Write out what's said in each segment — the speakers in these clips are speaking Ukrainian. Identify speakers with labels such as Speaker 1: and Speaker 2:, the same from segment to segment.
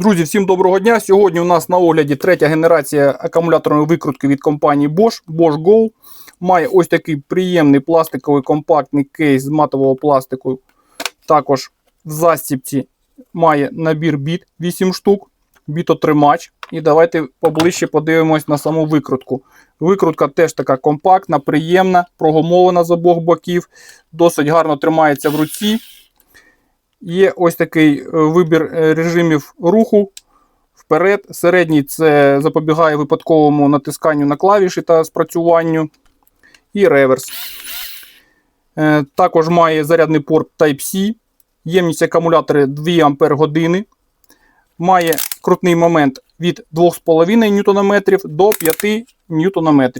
Speaker 1: Друзі, всім доброго дня. Сьогодні у нас на огляді третя генерація акумуляторної викрутки від компанії Bosch, Bosch Go. Має ось такий приємний пластиковий компактний кейс з матового пластику. Також в застіпці має набір біт 8 штук, бітотримач. І давайте поближче подивимось на саму викрутку. Викрутка теж така компактна, приємна, прогумована з обох боків, досить гарно тримається в руці. Є ось такий е, вибір е, режимів руху вперед. Середній це запобігає випадковому натисканню на клавіші та спрацюванню. І реверс. Е, Також має зарядний порт Type-C. Ємність акумулятора 2 Ампер години. Має крутний момент від 2,5 Нм до 5 Нм.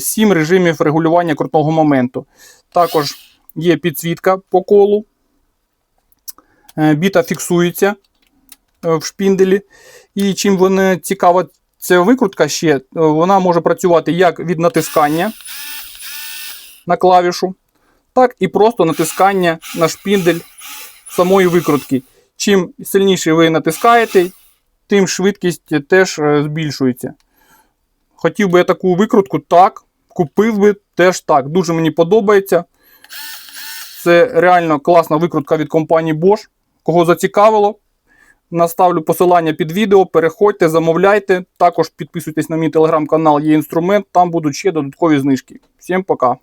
Speaker 1: 7 режимів регулювання крутного моменту. Також є підсвітка по колу. Е, Біта фіксується е, в шпінделі. І чим вона цікава ця викрутка ще, е, вона може працювати як від натискання на клавішу, так і просто натискання на шпіндель самої викрутки. Чим сильніше ви натискаєте, тим швидкість теж збільшується. Хотів би я таку викрутку, так. Купив би теж так. Дуже мені подобається. Це реально класна викрутка від компанії Bosch. Кого зацікавило, наставлю посилання під відео. Переходьте, замовляйте. Також підписуйтесь на мій телеграм-канал, є інструмент, там будуть ще додаткові знижки. Всім пока!